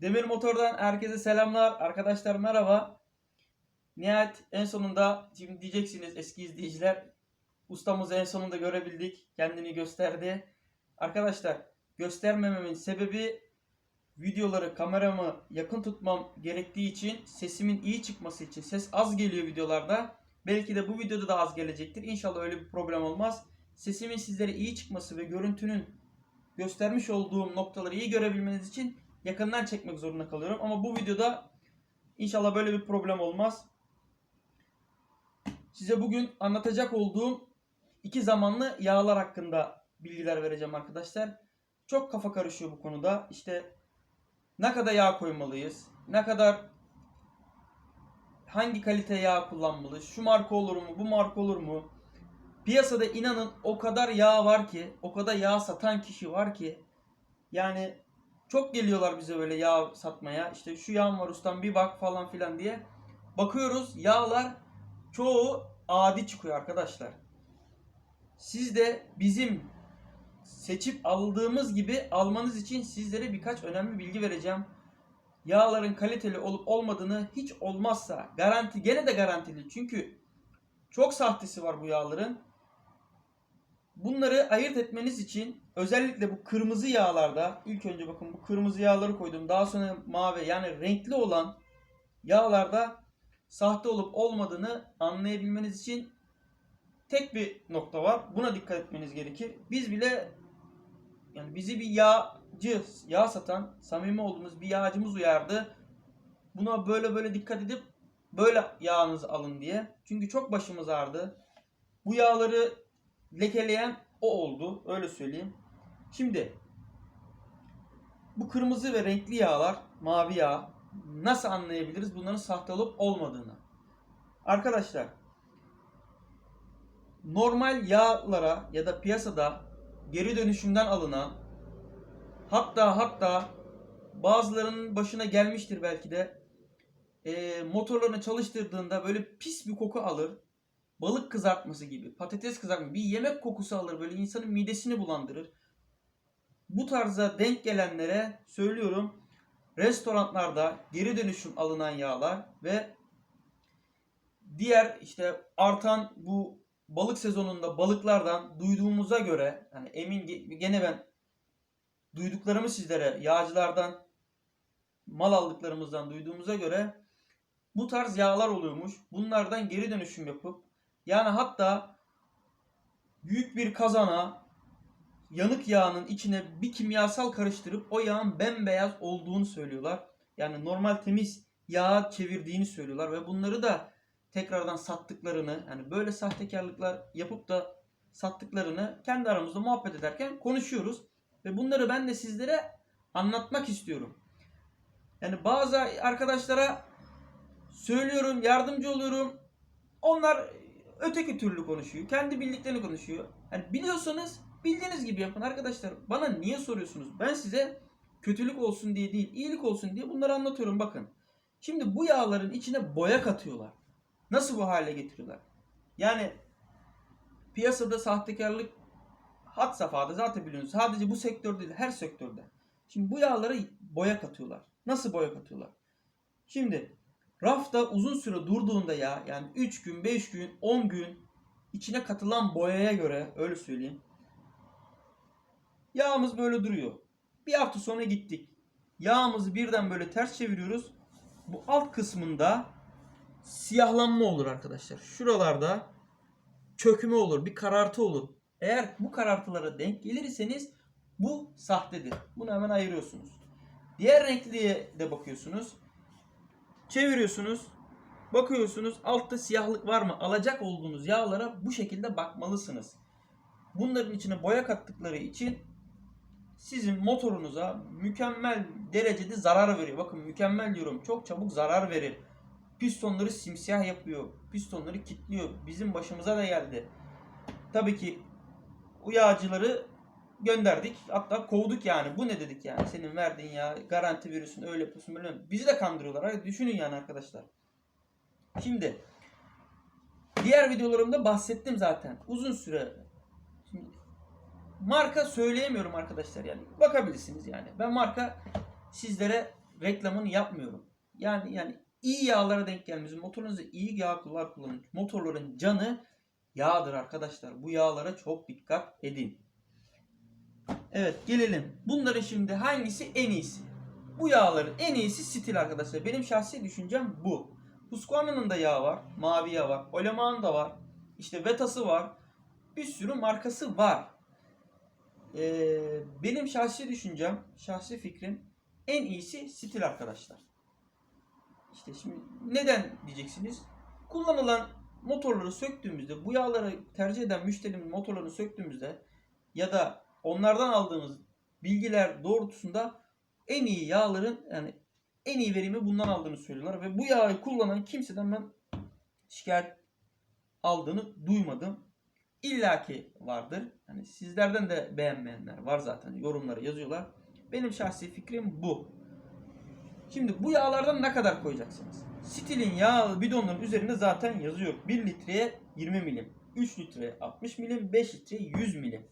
Demir Motor'dan herkese selamlar. Arkadaşlar merhaba. Nihayet en sonunda şimdi diyeceksiniz eski izleyiciler ustamızı en sonunda görebildik. Kendini gösterdi. Arkadaşlar göstermememin sebebi videoları kameramı yakın tutmam gerektiği için sesimin iyi çıkması için ses az geliyor videolarda. Belki de bu videoda da az gelecektir. İnşallah öyle bir problem olmaz. Sesimin sizlere iyi çıkması ve görüntünün göstermiş olduğum noktaları iyi görebilmeniz için yakından çekmek zorunda kalıyorum. Ama bu videoda inşallah böyle bir problem olmaz. Size bugün anlatacak olduğum iki zamanlı yağlar hakkında bilgiler vereceğim arkadaşlar. Çok kafa karışıyor bu konuda. İşte ne kadar yağ koymalıyız? Ne kadar hangi kalite yağ kullanmalı? Şu marka olur mu? Bu marka olur mu? Piyasada inanın o kadar yağ var ki, o kadar yağ satan kişi var ki yani çok geliyorlar bize böyle yağ satmaya. İşte şu yağ var ustam bir bak falan filan diye. Bakıyoruz yağlar çoğu adi çıkıyor arkadaşlar. Siz de bizim seçip aldığımız gibi almanız için sizlere birkaç önemli bilgi vereceğim. Yağların kaliteli olup olmadığını hiç olmazsa garanti gene de garantili. Çünkü çok sahtesi var bu yağların. Bunları ayırt etmeniz için özellikle bu kırmızı yağlarda ilk önce bakın bu kırmızı yağları koydum. Daha sonra mavi yani renkli olan yağlarda sahte olup olmadığını anlayabilmeniz için tek bir nokta var. Buna dikkat etmeniz gerekir. Biz bile yani bizi bir yağcı, yağ satan, samimi olduğumuz bir yağcımız uyardı. Buna böyle böyle dikkat edip böyle yağınızı alın diye. Çünkü çok başımız ağrıdı. Bu yağları lekeleyen o oldu. Öyle söyleyeyim. Şimdi bu kırmızı ve renkli yağlar, mavi yağ nasıl anlayabiliriz bunların sahte olup olmadığını? Arkadaşlar normal yağlara ya da piyasada geri dönüşümden alınan hatta hatta bazılarının başına gelmiştir belki de e, motorlarını çalıştırdığında böyle pis bir koku alır. Balık kızartması gibi, patates kızartması, bir yemek kokusu alır böyle insanın midesini bulandırır. Bu tarza denk gelenlere söylüyorum restoranlarda geri dönüşüm alınan yağlar ve diğer işte artan bu balık sezonunda balıklardan duyduğumuza göre yani emin gene ben duyduklarımı sizlere yağcılardan mal aldıklarımızdan duyduğumuza göre bu tarz yağlar oluyormuş. Bunlardan geri dönüşüm yapıp yani hatta büyük bir kazana yanık yağının içine bir kimyasal karıştırıp o yağın bembeyaz olduğunu söylüyorlar. Yani normal temiz yağ çevirdiğini söylüyorlar ve bunları da tekrardan sattıklarını yani böyle sahtekarlıklar yapıp da sattıklarını kendi aramızda muhabbet ederken konuşuyoruz. Ve bunları ben de sizlere anlatmak istiyorum. Yani bazı arkadaşlara söylüyorum, yardımcı oluyorum. Onlar öteki türlü konuşuyor. Kendi bildiklerini konuşuyor. Yani biliyorsanız bildiğiniz gibi yapın arkadaşlar. Bana niye soruyorsunuz? Ben size kötülük olsun diye değil, iyilik olsun diye bunları anlatıyorum bakın. Şimdi bu yağların içine boya katıyorlar. Nasıl bu hale getiriyorlar? Yani piyasada sahtekarlık hat safhada zaten biliyorsunuz. Sadece bu sektör değil, her sektörde. Şimdi bu yağlara boya katıyorlar. Nasıl boya katıyorlar? Şimdi rafta uzun süre durduğunda ya yani 3 gün, 5 gün, 10 gün içine katılan boyaya göre öyle söyleyeyim. Yağımız böyle duruyor. Bir hafta sonra gittik. Yağımızı birden böyle ters çeviriyoruz. Bu alt kısmında siyahlanma olur arkadaşlar. Şuralarda çökme olur, bir karartı olur. Eğer bu karartılara denk gelirseniz bu sahtedir. Bunu hemen ayırıyorsunuz. Diğer renkliye de bakıyorsunuz. Çeviriyorsunuz. Bakıyorsunuz altta siyahlık var mı? Alacak olduğunuz yağlara bu şekilde bakmalısınız. Bunların içine boya kattıkları için sizin motorunuza mükemmel derecede zarar veriyor. Bakın mükemmel diyorum. Çok çabuk zarar verir. Pistonları simsiyah yapıyor. Pistonları kilitliyor. Bizim başımıza da geldi. Tabii ki uyağcıları gönderdik. Hatta kovduk yani. Bu ne dedik yani? Senin verdiğin ya garanti veriyorsun öyle yapıyorsun böyle. Bizi de kandırıyorlar. Düşünün yani arkadaşlar. Şimdi diğer videolarımda bahsettim zaten. Uzun süre Şimdi marka söyleyemiyorum arkadaşlar yani. Bakabilirsiniz yani. Ben marka sizlere reklamını yapmıyorum. Yani yani iyi yağlara denk gelmeniz, motorunuza iyi yağlar kullanın. Motorların canı yağdır arkadaşlar. Bu yağlara çok dikkat edin. Evet gelelim. Bunların şimdi hangisi en iyisi? Bu yağların en iyisi stil arkadaşlar. Benim şahsi düşüncem bu. Husqvarna'nın da yağı var. Mavi yağ var. Oleman'ın da var. İşte Vetas'ı var. Bir sürü markası var. Ee, benim şahsi düşüncem, şahsi fikrim en iyisi stil arkadaşlar. İşte şimdi neden diyeceksiniz? Kullanılan motorları söktüğümüzde, bu yağları tercih eden müşterinin motorlarını söktüğümüzde ya da onlardan aldığımız bilgiler doğrultusunda en iyi yağların yani en iyi verimi bundan aldığını söylüyorlar ve bu yağı kullanan kimseden ben şikayet aldığını duymadım. İlla ki vardır. Hani sizlerden de beğenmeyenler var zaten. Yorumlara yazıyorlar. Benim şahsi fikrim bu. Şimdi bu yağlardan ne kadar koyacaksınız? Stil'in yağ bidonların üzerinde zaten yazıyor. 1 litreye 20 milim, 3 litreye 60 milim, 5 litreye 100 milim.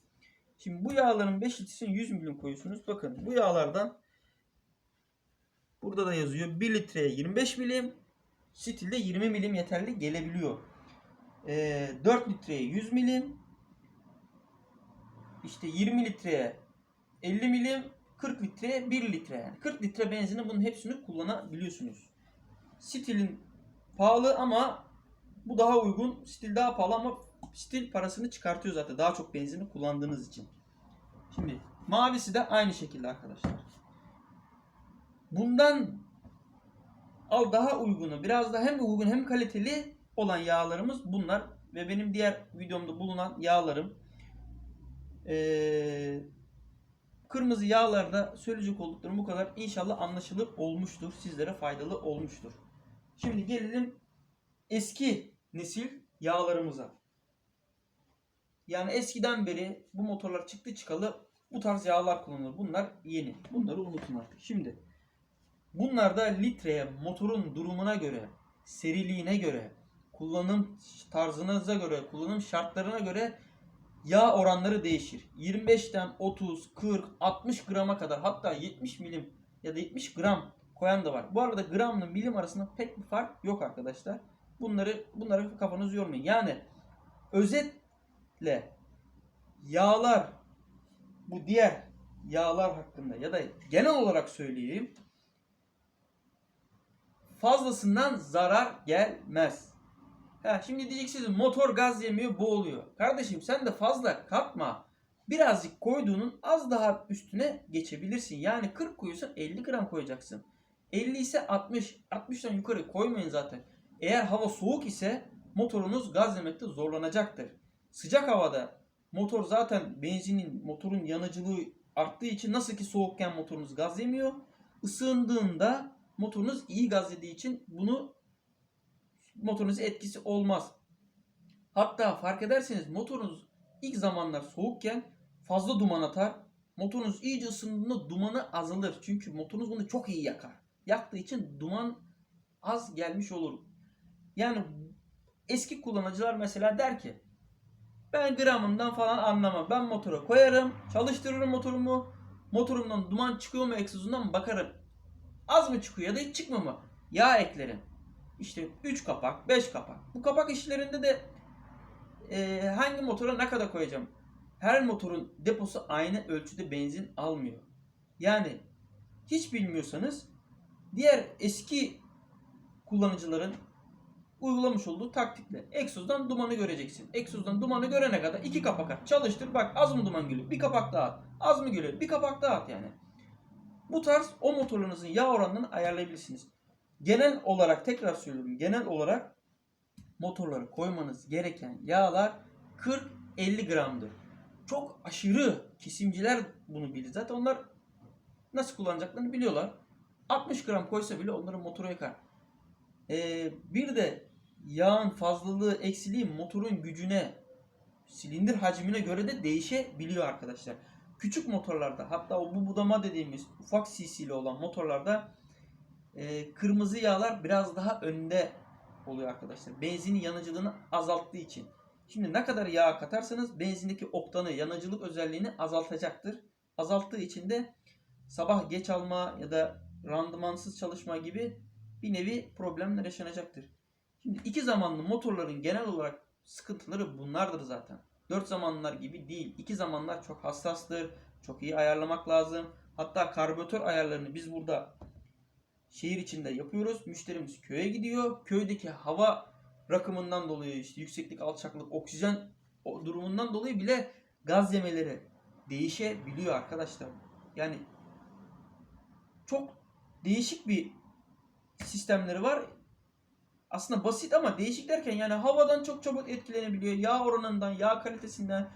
Şimdi bu yağların 5 litresini 100 milim koyuyorsunuz. Bakın bu yağlardan burada da yazıyor 1 litreye 25 milim, Stil'de 20 milim yeterli gelebiliyor. Ee, 4 litreye 100 milim, işte 20 litreye 50 milim, 40 litreye 1 litre yani. 40 litre benzini bunun hepsini kullanabiliyorsunuz. Stil'in pahalı ama bu daha uygun. Stil daha pahalı ama Stil parasını çıkartıyor zaten daha çok benzini kullandığınız için. Şimdi mavisi de aynı şekilde arkadaşlar. Bundan al daha uygunu, biraz da hem uygun hem kaliteli olan yağlarımız bunlar ve benim diğer videomda bulunan yağlarım. Ee, kırmızı yağlarda söyleyecek olduklarım bu kadar. İnşallah anlaşılır olmuştur. Sizlere faydalı olmuştur. Şimdi gelelim eski nesil yağlarımıza. Yani eskiden beri bu motorlar çıktı çıkalı bu tarz yağlar kullanılır. Bunlar yeni. Bunları unutun artık. Şimdi bunlarda litreye motorun durumuna göre, seriliğine göre, kullanım tarzınıza göre, kullanım şartlarına göre yağ oranları değişir. 25'ten 30, 40, 60 grama kadar hatta 70 milim ya da 70 gram koyan da var. Bu arada gramla milim arasında pek bir fark yok arkadaşlar. Bunları bunları kafanız yormayın. Yani özetle yağlar bu diğer yağlar hakkında ya da genel olarak söyleyeyim fazlasından zarar gelmez. Ha, şimdi diyeceksiniz motor gaz yemiyor boğuluyor. Kardeşim sen de fazla katma. Birazcık koyduğunun az daha üstüne geçebilirsin. Yani 40 koyuyorsan 50 gram koyacaksın. 50 ise 60. 60'tan yukarı koymayın zaten. Eğer hava soğuk ise motorunuz gaz yemekte zorlanacaktır. Sıcak havada motor zaten benzinin motorun yanıcılığı arttığı için nasıl ki soğukken motorunuz gaz yemiyor. Isındığında motorunuz iyi gaz yediği için bunu motorunuz etkisi olmaz. Hatta fark ederseniz motorunuz ilk zamanlar soğukken fazla duman atar. Motorunuz iyice ısındığında dumanı azalır. Çünkü motorunuz bunu çok iyi yakar. Yaktığı için duman az gelmiş olur. Yani eski kullanıcılar mesela der ki ben gramından falan anlamam. Ben motora koyarım, çalıştırırım motorumu. Motorumdan duman çıkıyor mu egzozundan bakarım. Az mı çıkıyor ya da hiç çıkmıyor mu? Yağ eklerim. İşte 3 kapak, 5 kapak. Bu kapak işlerinde de e, hangi motora ne kadar koyacağım? Her motorun deposu aynı ölçüde benzin almıyor. Yani hiç bilmiyorsanız diğer eski kullanıcıların uygulamış olduğu taktikle egzozdan dumanı göreceksin. Egzozdan dumanı görene kadar iki kapak at. Çalıştır bak az mı duman geliyor? Bir kapak daha at. Az mı geliyor? Bir kapak daha at yani. Bu tarz o motorlarınızın yağ oranlarını ayarlayabilirsiniz. Genel olarak tekrar söylüyorum. Genel olarak motorlara koymanız gereken yağlar 40-50 gramdır. Çok aşırı kesimciler bunu bilir. Zaten onlar nasıl kullanacaklarını biliyorlar. 60 gram koysa bile onların motoru yakar. Ee, bir de yağın fazlalığı, eksiliği motorun gücüne, silindir hacmine göre de değişebiliyor arkadaşlar. Küçük motorlarda hatta o bu budama dediğimiz ufak cc'li olan motorlarda e, kırmızı yağlar biraz daha önde oluyor arkadaşlar. Benzinin yanıcılığını azalttığı için. Şimdi ne kadar yağ katarsanız benzindeki oktanı, yanıcılık özelliğini azaltacaktır. Azalttığı için de sabah geç alma ya da randımansız çalışma gibi bir nevi problemler yaşanacaktır. Şimdi iki zamanlı motorların genel olarak sıkıntıları bunlardır zaten. Dört zamanlılar gibi değil. İki zamanlar çok hassastır. Çok iyi ayarlamak lazım. Hatta karbüratör ayarlarını biz burada şehir içinde yapıyoruz. Müşterimiz köye gidiyor. Köydeki hava rakımından dolayı işte yükseklik, alçaklık, oksijen durumundan dolayı bile gaz yemeleri değişebiliyor arkadaşlar. Yani çok değişik bir sistemleri var. Aslında basit ama değişik derken yani havadan çok çabuk etkilenebiliyor. Yağ oranından, yağ kalitesinden.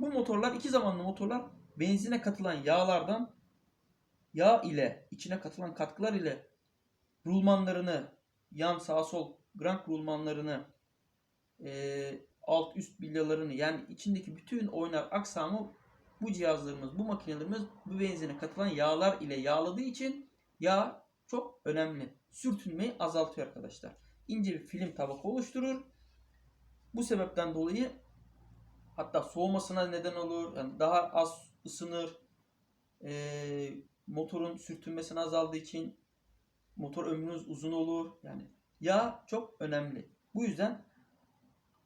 Bu motorlar iki zamanlı motorlar benzine katılan yağlardan yağ ile içine katılan katkılar ile rulmanlarını yan sağ sol grank rulmanlarını e, alt üst bilyalarını yani içindeki bütün oynar aksamı bu cihazlarımız, bu makinelerimiz bu benzine katılan yağlar ile yağladığı için yağ çok önemli. Sürtünmeyi azaltıyor arkadaşlar. İnce bir film tabaka oluşturur. Bu sebepten dolayı hatta soğumasına neden olur. Yani daha az ısınır. Ee, motorun sürtünmesini azaldığı için motor ömrünüz uzun olur. Yani yağ çok önemli. Bu yüzden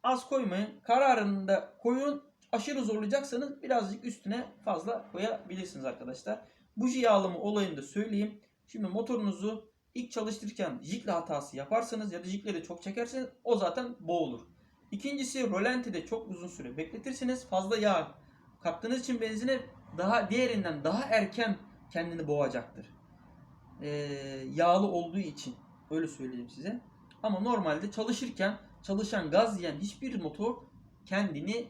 az koymayın. Kararında koyun. Aşırı zorlayacaksanız birazcık üstüne fazla koyabilirsiniz arkadaşlar. Buji yağlama olayını da söyleyeyim. Şimdi motorunuzu ilk çalıştırırken jikle hatası yaparsanız ya da jikleri çok çekerseniz o zaten boğulur. İkincisi rolantide çok uzun süre bekletirseniz fazla yağ kattığınız için benzine daha diğerinden daha erken kendini boğacaktır. Ee, yağlı olduğu için öyle söyleyeyim size. Ama normalde çalışırken çalışan gaz yiyen hiçbir motor kendini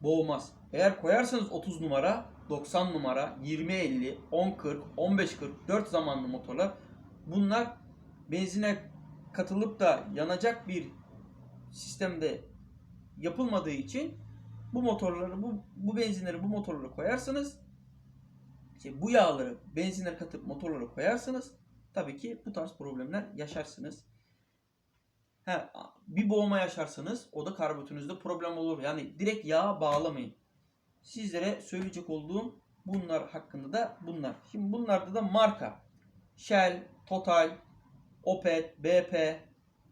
boğmaz. Eğer koyarsanız 30 numara, 90 numara, 20-50, 10-40, 15-40, 4 zamanlı motorlar bunlar benzine katılıp da yanacak bir sistemde yapılmadığı için bu motorları, bu, bu benzinleri bu motorlara koyarsanız işte bu yağları benzinle katıp motorlara koyarsanız tabii ki bu tarz problemler yaşarsınız. He, bir boğma yaşarsanız o da karbüratörünüzde problem olur. Yani direkt yağa bağlamayın. Sizlere söyleyecek olduğum bunlar hakkında da bunlar. Şimdi bunlarda da marka. Shell, Total, Opet, BP,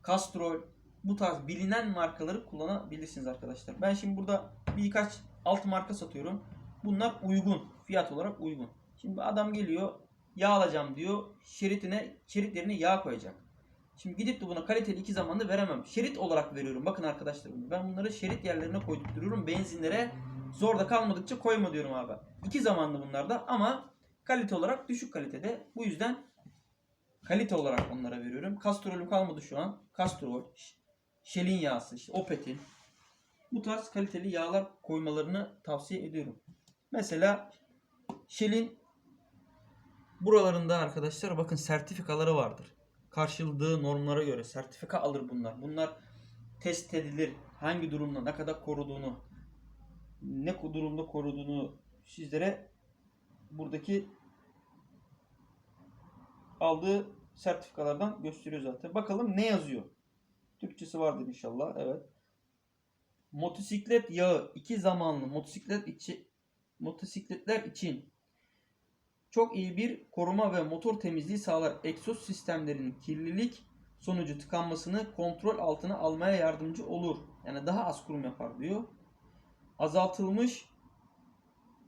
Castrol bu tarz bilinen markaları kullanabilirsiniz arkadaşlar. Ben şimdi burada birkaç alt marka satıyorum. Bunlar uygun. Fiyat olarak uygun. Şimdi adam geliyor yağ alacağım diyor. Şeritine, şerit yerine yağ koyacak. Şimdi gidip de buna kaliteli iki zamanlı veremem. Şerit olarak veriyorum. Bakın arkadaşlar ben bunları şerit yerlerine koyduk duruyorum. Benzinlere zorda kalmadıkça koyma diyorum abi. İki zamanlı bunlar da ama kalite olarak düşük kalitede. Bu yüzden kalite olarak onlara veriyorum. Kastrolüm kalmadı şu an. Kastrol, Shell'in yağısı, işte Opet'in. Bu tarz kaliteli yağlar koymalarını tavsiye ediyorum. Mesela Shell'in buralarında arkadaşlar bakın sertifikaları vardır. Karşıladığı normlara göre sertifika alır bunlar. Bunlar test edilir. Hangi durumda ne kadar koruduğunu, ne durumda koruduğunu sizlere buradaki aldığı sertifikalardan gösteriyor zaten. Bakalım ne yazıyor. Türkçesi vardır inşallah. Evet. Motosiklet yağı iki zamanlı motosiklet içi motosikletler için çok iyi bir koruma ve motor temizliği sağlar. Egzoz sistemlerinin kirlilik sonucu tıkanmasını kontrol altına almaya yardımcı olur. Yani daha az kurum yapar diyor. Azaltılmış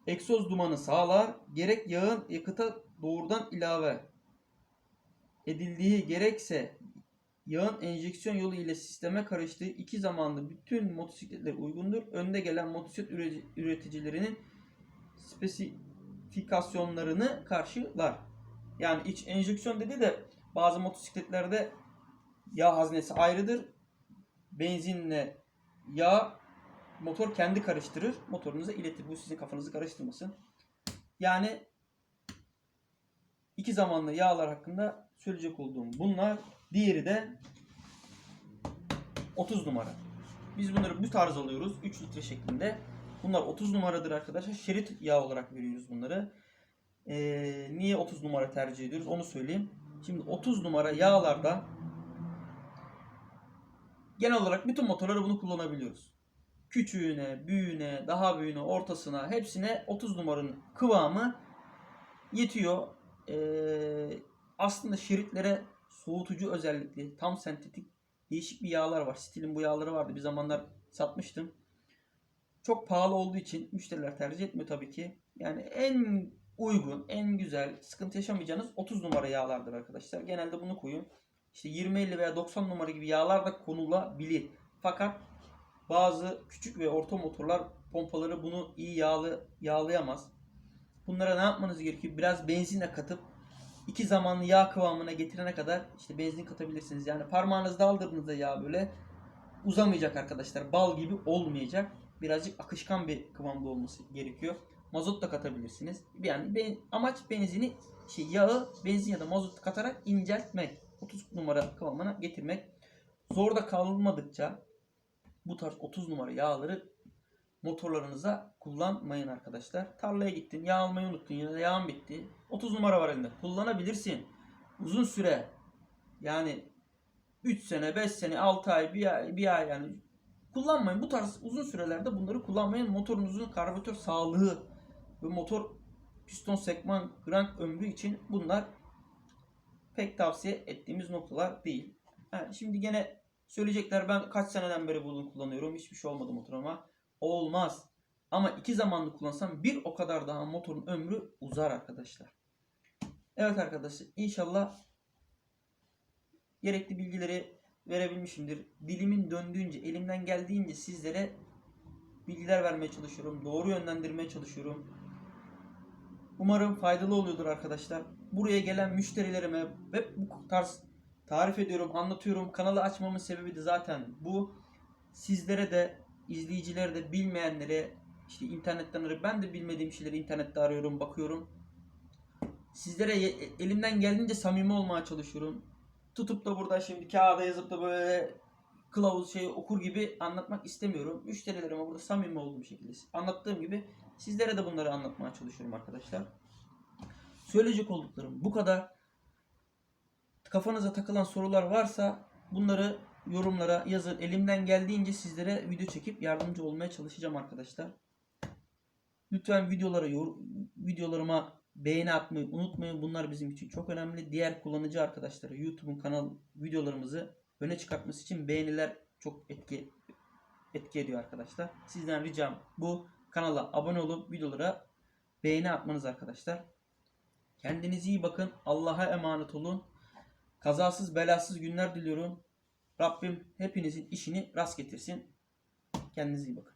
egzoz dumanı sağlar. Gerek yağın yakıta doğrudan ilave edildiği gerekse yağın enjeksiyon yolu ile sisteme karıştığı iki zamanlı bütün motosikletler uygundur. Önde gelen motosiklet üreticilerinin spesifikasyonlarını karşılar. Yani iç enjeksiyon dedi de bazı motosikletlerde yağ haznesi ayrıdır. Benzinle yağ motor kendi karıştırır. Motorunuza iletir. Bu sizin kafanızı karıştırmasın. Yani iki zamanlı yağlar hakkında söyleyecek olduğum bunlar. Diğeri de 30 numara. Biz bunları bu tarz alıyoruz. 3 litre şeklinde. Bunlar 30 numaradır arkadaşlar. Şerit yağ olarak veriyoruz bunları. Ee, niye 30 numara tercih ediyoruz onu söyleyeyim. Şimdi 30 numara yağlarda genel olarak bütün motorlara bunu kullanabiliyoruz. Küçüğüne, büyüğüne, daha büyüğüne, ortasına hepsine 30 numaranın kıvamı yetiyor. Ee, aslında şeritlere soğutucu özellikli, tam sentetik değişik bir yağlar var. Stilin bu yağları vardı. Bir zamanlar satmıştım. Çok pahalı olduğu için müşteriler tercih etmiyor tabii ki. Yani en uygun, en güzel, sıkıntı yaşamayacağınız 30 numara yağlardır arkadaşlar. Genelde bunu koyun. İşte 20-50 veya 90 numara gibi yağlar da konulabilir. Fakat bazı küçük ve orta motorlar pompaları bunu iyi yağlı yağlayamaz. Bunlara ne yapmanız gerekiyor? Biraz benzinle katıp iki zamanlı yağ kıvamına getirene kadar işte benzin katabilirsiniz. Yani parmağınızda aldırdığınızda yağ böyle uzamayacak arkadaşlar. Bal gibi olmayacak. Birazcık akışkan bir kıvamda olması gerekiyor. Mazot da katabilirsiniz. Yani ben, amaç benzini şey yağı benzin ya da mazot katarak inceltmek. 30 numara kıvamına getirmek. Zorda kalmadıkça bu tarz 30 numara yağları motorlarınıza kullanmayın arkadaşlar. Tarlaya gittin, yağ almayı unuttun ya da yağın bitti. 30 numara var elinde. Kullanabilirsin. Uzun süre yani 3 sene, 5 sene, 6 ay, 1 ay, bir ay yani kullanmayın. Bu tarz uzun sürelerde bunları kullanmayın. Motorunuzun karbüratör sağlığı ve motor piston sekman crank ömrü için bunlar pek tavsiye ettiğimiz noktalar değil. Ha, şimdi gene söyleyecekler ben kaç seneden beri bunu kullanıyorum. Hiçbir şey olmadı motoruma. Olmaz. Ama iki zamanlı kullansam bir o kadar daha motorun ömrü uzar arkadaşlar. Evet arkadaşlar inşallah gerekli bilgileri verebilmişimdir. Dilimin döndüğünce, elimden geldiğince sizlere bilgiler vermeye çalışıyorum. Doğru yönlendirmeye çalışıyorum. Umarım faydalı oluyordur arkadaşlar. Buraya gelen müşterilerime ve bu tarz tarif ediyorum, anlatıyorum. Kanalı açmamın sebebi de zaten bu. Sizlere de, izleyicilere de bilmeyenlere işte internetten arayıp ben de bilmediğim şeyleri internette arıyorum, bakıyorum. Sizlere ye- elimden geldiğince samimi olmaya çalışıyorum. Tutup da burada şimdi kağıda yazıp da böyle kılavuz şey okur gibi anlatmak istemiyorum. Müşterilerime burada samimi olduğum şekilde anlattığım gibi sizlere de bunları anlatmaya çalışıyorum arkadaşlar. Söyleyecek olduklarım bu kadar. Kafanıza takılan sorular varsa bunları yorumlara yazın. Elimden geldiğince sizlere video çekip yardımcı olmaya çalışacağım arkadaşlar. Lütfen videolara videolarıma beğeni atmayı unutmayın. Bunlar bizim için çok önemli. Diğer kullanıcı arkadaşlara YouTube'un kanal videolarımızı öne çıkartması için beğeniler çok etki etki ediyor arkadaşlar. Sizden ricam bu kanala abone olup videolara beğeni atmanız arkadaşlar. Kendinize iyi bakın. Allah'a emanet olun. Kazasız belasız günler diliyorum. Rabbim hepinizin işini rast getirsin. Kendinize iyi bakın.